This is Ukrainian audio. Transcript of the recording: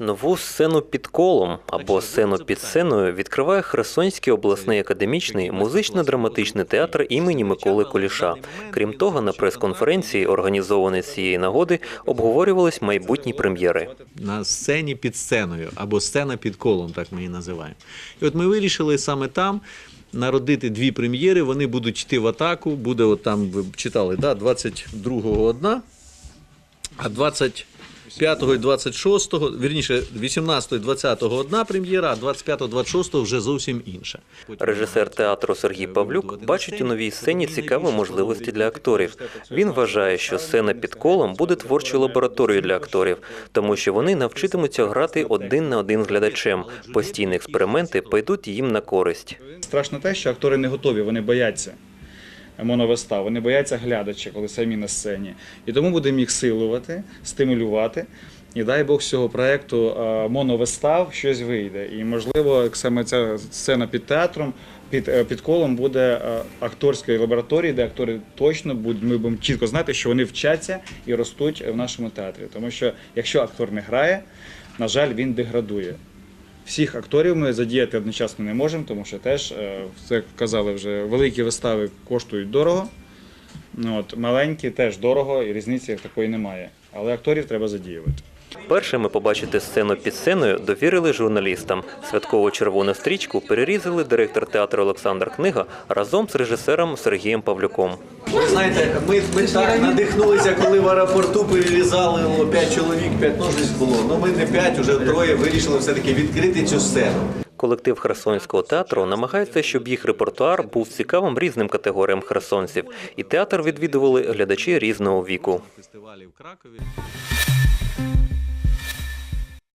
Нову сцену під колом або сцену під сценою відкриває Херсонський обласний академічний музично-драматичний театр імені Миколи Куліша. Крім того, на прес-конференції, організованій з цієї нагоди, обговорювались майбутні прем'єри. на сцені під сценою або сцена під колом, так ми її називаємо. І от ми вирішили саме там народити дві прем'єри. Вони будуть йти в атаку. Буде от там, ви читали, да, 22-го одна, а 25-го і 26-го, вірніше, 18-го і 20-го одна прем'єра, а 25-го, 26-го вже зовсім інша. Режисер театру Сергій Павлюк бачить у новій сцені цікаві можливості для акторів. Він вважає, що сцена під колом буде творчою лабораторією для акторів, тому що вони навчитимуться грати один на один з глядачем. Постійні експерименти пойдуть їм на користь. Страшно те, що актори не готові, вони бояться моновистав, вони бояться глядача, коли самі на сцені. І тому будемо їх силувати, стимулювати. І дай Бог з цього проєкту е, моновистав щось вийде. І можливо, саме ця сцена під театром, під, е, під колом буде е, акторської лабораторії, де актори точно будуть, ми будемо чітко знати, що вони вчаться і ростуть в нашому театрі. Тому що якщо актор не грає, на жаль, він деградує. Всіх акторів ми задіяти одночасно не можемо, тому що теж, як казали вже, великі вистави коштують дорого. Ну, От, маленькі теж дорого, і різниці такої немає. Але акторів треба задіювати. Першими побачити сцену під сценою довірили журналістам. Святкову червону стрічку перерізали директор театру Олександр Книга разом з режисером Сергієм Павлюком. Ви знаєте, ми, ми так надихнулися, коли в аеропорту перерізали п'ять чоловік, п'ять ножиць було. Ну ми не п'ять, уже троє вирішили все-таки відкрити цю сцену. Колектив Херсонського театру намагається, щоб їх репертуар був цікавим різним категоріям херсонців, і театр відвідували глядачі різного віку.